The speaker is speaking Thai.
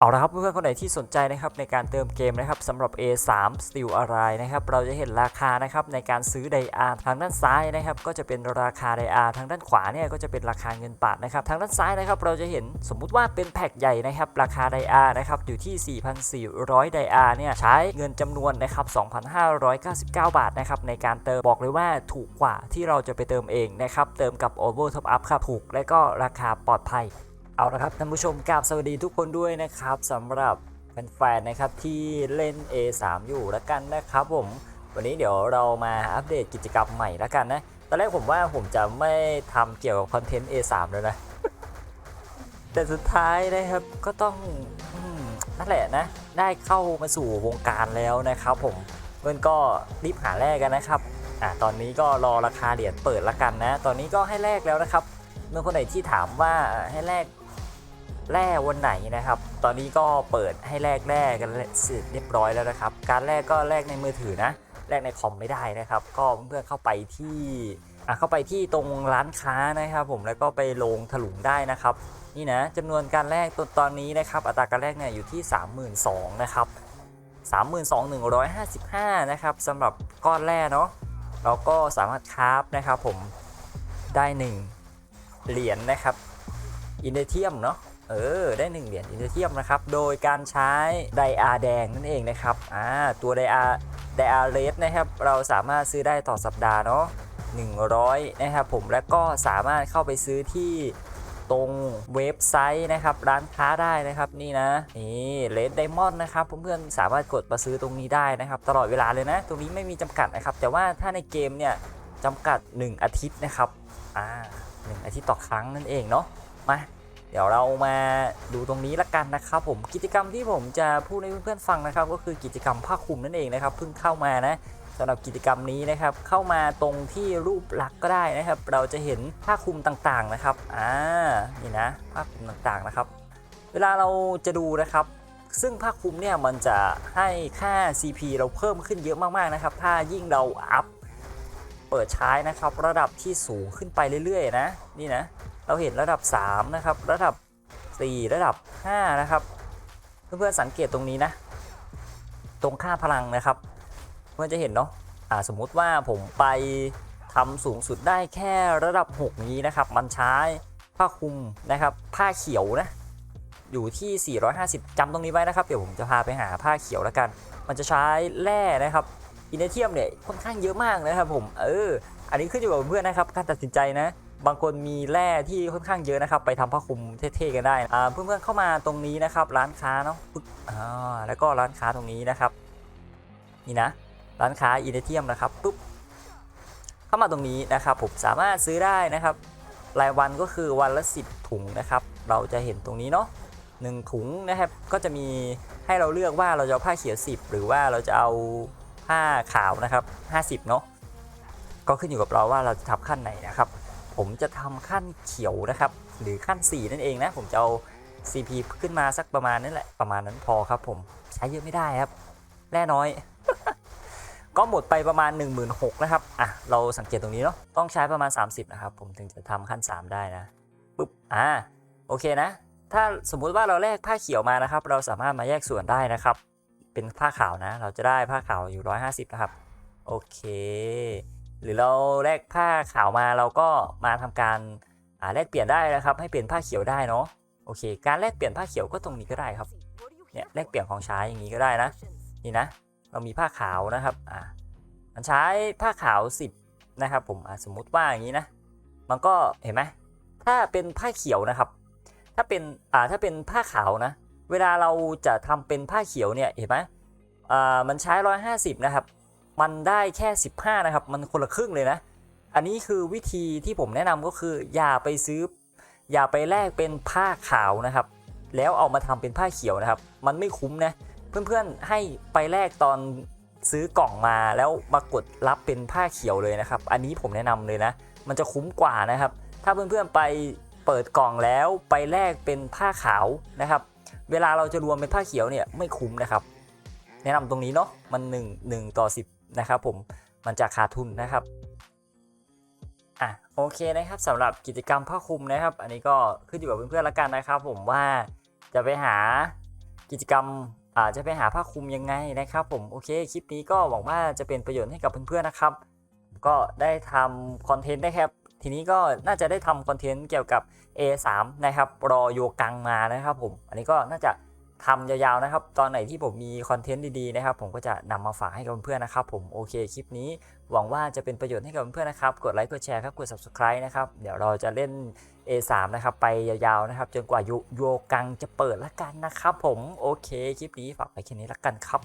เอาละครับเพื่อนๆคนไหนที่สนใจนะครับในการเติมเกมนะครับสำหรับ A3 Steel Array นะครับเราจะเห็นราคานะครับในการซื้อไดอาร์ทางด้านซ้ายนะครับก็จะเป็นราคาไดอาร์ทางด้านขวาเนี่ยก็จะเป็นราคาเงินบาทนะครับทางด้านซ้ายนะครับเราจะเห็นสมมุติว่าเป็นแพ็กใหญ่นะครับราคาไดอาร์นะครับอยู่ที่ 4,400ไดอาร์เนี่ยใช้เงินจำนวนนะครับ2,599 บาทนะครับในการเติมบอกเลยว่าถูกกว่าที่เราจะไปเติมเองนะครับเติมกับ Ovo Top Up ครับถูกและก็ราคาปลอดภัย เอาละครับท่านผู้ชมกราบสวัสดีทุกคนด้วยนะครับสำหรับแฟนๆนะครับที่เล่น A3 อยู่แล้วกันนะครับผมวันนี้เดี๋ยวเรามาอัปเดตกิจกรรมใหม่แล้วกันนะตอนแรกผมว่าผมจะไม่ทำเกี่ยวกับคอนเทนต์ A3 แล้วนะ แต่สุดท้ายนะครับก็ต้องนั่นแหละนะ ได้เข้ามาสู่วงการแล้วนะครับผมเพื่อนก็รีบหาแลกกันนะครับอะตอนนี้ก็รอราคาเหรียญเปิดละกันนะ ตอนนี้ก็ให้แลกแล้วนะครับเมื่อคนไหนที่ถามว่าให้แลก แร่วันไหนนะครับ ตอนนี้ก็เปิดให้แลกแร่กันเสร็จเรียบร้อยแล้วนะครับ การแลกก็แลกในมือถือนะแลกในคอมไม่ได้นะครับ ก็เพื่อนๆเข้าไปที่อะเข้าไปที่ตรงร้านค้านะครับ ผมแล้วก็ไปลงถลุงได้นะครับ นี่นะจำนวนการแลกตอนนี้นะครับ อัตราการแลกเนี่ยอยู่ที่ 32,000นะครับ32,155นะครับสำหรับก้อนแรกเนาะเราก็สามารถคราฟนะครับผมได้ 1 เหรียญนะครับอินเดเทียมเนาะ เออ ได้ 1 เหรียญอินเทอร์เทียมนะครับ โดยการใช้ไดอาแดงนั่นเองนะครับ อ่า ตัวไดอาไดอาเรสนะครับ เราสามารถซื้อได้ต่อสัปดาห์เนาะ100 นะครับผม แล้วก็สามารถเข้าไปซื้อที่ตรงเว็บไซต์นะครับ ร้านค้าได้นะครับนี่นะ นี่เลดไดมอนด์นะครับเพื่อนๆสามารถกดมาซื้อตรงนี้ได้นะครับ ตลอดเวลาเลยนะ ตรงนี้ไม่มีจำกัดนะครับ แต่ว่าถ้าในเกมเนี่ยจำกัด 1 อาทิตย์นะครับอ่าหนึ่งอาทิตย์ต่อครั้งนั่นเองเนาะมา เดี๋ยวเรามาดูตรงนี้ละกันนะครับผมกิจกรรมที่ผมจะพูดให้เพื่อนๆฟังนะครับ ก็คือกิจกรรมผ้าคลุมนั่นเองนะครับเพิ่งเข้ามานะสำหรับกิจกรรมนี้นะครับเข้ามาตรงที่รูปลักษณ์ก็ได้นะครับ เราจะเห็นผ้าคลุมต่างๆนะครับอ่านี่นะผ้าคลุมต่างๆนะครับ เวลาเราจะดูนะครับ ซึ่งผ้าคลุมเนี่ยมันจะให้ค่า CP เราเพิ่มขึ้นเยอะมากๆนะครับ ถ้ายิ่งเราอัพเปิดใช้นะครับ ระดับที่สูงขึ้นไปเรื่อยๆ นะ นี่นะ เราเห็นระดับ 3 นะครับ ระดับ 4 ระดับ 5 นะครับ เพื่อนๆสังเกตตรงนี้นะ ตรงค่าพลังนะครับ เพื่อนจะเห็นเนาะอ่าสมมุติว่าผมไปทำสูงสุดได้แค่ระดับ 6 นี้นะครับ มันใช้ผ้าคลุมนะครับ ผ้าเขียวนะ อยู่ที่ 450จำตรงนี้ไว้นะครับ เดี๋ยวผมจะพาไปหาผ้าเขียวแล้วกัน มันจะใช้แร่นะครับ อินเนเทียมเนี่ยค่อนข้างเยอะมากนะครับผม เออ อันนี้ขึ้นอยู่กับเพื่อนนะครับ การตัดสินใจนะ บางคนมีแร่ที่ค่อนข้างเยอะนะครับ ไปทำผ้าคลุมเท่ๆกันได้เพื่อนๆเข้ามาตรงนี้นะครับ ร้านค้าเนาะปึ๊บอ่าแล้วก็ร้านค้าตรงนี้นะครับ นี่นะ ร้านค้าอินเทียมนะครับปุ๊บเข้ามาตรงนี้นะครับผมสามารถซื้อได้นะครับ รายวันก็คือวันละ 10 ถุงนะครับ เราจะเห็นตรงนี้เนาะหนึ่งถุงนะครับก็จะมีให้เราเลือกว่าเราจะเอาผ้าเขียว 10 หรือว่าเราจะเอาผ้าขาวนะครับ 50 เนาะก็ขึ้นอยู่กับเราว่าเราจะทำขั้นไหนนะครับ ผมจะทำขั้นเขียวนะครับ หรือขั้น 4 นั่นเองนะ ผมจะเอา CP ขึ้นมาสักประมาณนั้นแหละ ประมาณนั้นพอครับผมใช้เยอะไม่ได้ครับ แร่น้อย ก็หมดไปประมาณ 1 6 0 0 0นะครับ อะ เราสังเกตตรงนี้เนาะต้องใช้ประมาณ 30 นะครับ ผมถึงจะทำขั้น 3 ได้นะปุ๊บอ่าโอเคนะ ถ้าสมมุติว่าเราแลกผ้าเขียวมานะครับ เราสามารถมาแยกส่วนได้นะครับ เป็นผ้าขาวนะ เราจะได้ผ้าขาวอยู่ 150 นะครับ โอเค หรือเราแลกผ้าขาวมาเราก็มาทำการาแลกเปลี่ยนได้นะครับ ให้เป็นผ้าเขียวได้เนาะโอเค การแลกเปลี่ยนผ้าเขียวก็ตรงนี้ก็ได้ครับเนี่ยแลกเปลี่ยนของใช้อย่างนี้ก็ได้นะนี่นะ เรามีผ้าขาวนะครับอ่ามันใช้ผ้าขาว 10 นะครับ ผมสมมุติว่าอย่างนี้นะ มันก็เห็นไหมถ้าเป็นผ้าเขียวนะครับ ถ้าเป็นอ่าถ้าเป็นผ้าขาวนะ เวลาเราจะทำเป็นผ้าเขียวเนี่ยเห็นไหมอ่ามันใช้ 150 นะครับ มันได้แค่ 15 นะครับ มันคนละครึ่งเลยนะ อันนี้คือวิธีที่ผมแนะนำก็คือ อย่าไปซื้อ อย่าไปแลกเป็นผ้าขาวนะครับ แล้วเอามาทำเป็นผ้าเขียวนะครับ มันไม่คุ้มนะ เพื่อนๆให้ไปแลกตอนซื้อกล่องมาแล้วมากดรับเป็นผ้าเขียวเลยนะครับ อันนี้ผมแนะนำเลยนะ มันจะคุ้มกว่านะครับ ถ้าเพื่อนๆไปเปิดกล่องแล้วไปแลกเป็นผ้าขาวนะครับ เวลาเราจะรวมเป็นผ้าเขียวเนี่ยไม่คุ้มนะครับ แนะนำตรงนี้เนาะมัน1 1ต่อ10 นะครับผมมันจะขาดทุนนะครับอะโอเคนะครับสำหรับกิจกรรมผ้าคลุมนะครับ อันนี้ก็ขึ้นอยู่กับเพื่อนๆและกันนะครับผมว่าจะไปหากิจกรรมอาจจะไปหาผ้าคลุมยังไงนะครับ ผมโอเคคลิปนี้ก็หวังว่าจะเป็นประโยชน์ให้กับเพื่อนๆนะครับ ก็ได้ทำคอนเทนต์นะครับทีนี้ก็น่าจะได้ทำคอนเทนต์เกี่ยวกับ A3 นะครับรอโยกังมานะครับผมอันนี้ก็น่าจะ ทำยาวๆนะครับ ตอนไหนที่ผมมีคอนเทนต์ดีๆนะครับ ผมก็จะนำมาฝากให้กับเพื่อนๆนะครับ ผมโอเคคลิปนี้ หวังว่าจะเป็นประโยชน์ให้กับเพื่อนๆนะครับ กดไลค์กดแชร์ครับกด subscribe นะครับ เดี๋ยวเราจะเล่น A3 นะครับ ไปยาวๆนะครับ จนกว่าโยโยกังจะเปิดละกันนะครับ ผมโอเคคลิปนี้ฝากไว้แค่นี้ละกันครับ